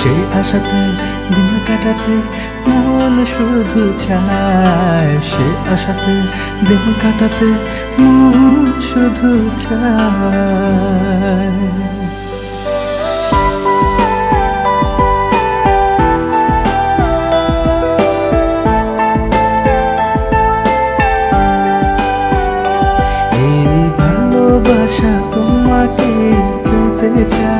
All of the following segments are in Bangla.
সেই আশাতে দিন কাটাতে মন শুধু চায় সে আশাতে দিন কাটাতে মন শুধু চায় এই তোমাকে পেতে চায়।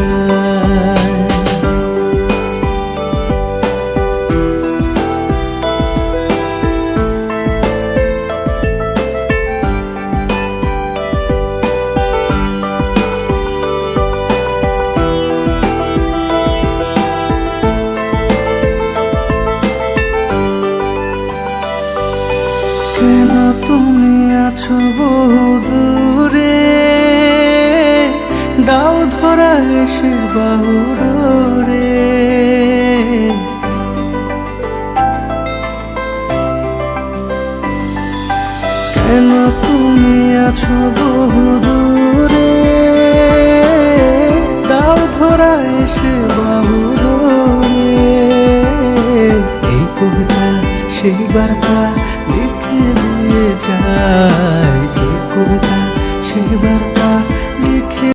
তুমি আছো বহু দূরে। দাও ধরা এসে বাহুরে কেন তুমি আছো বহু দূরে? দাও ধরা এসে বাহুরে এই কবিতা, সেই বার্তা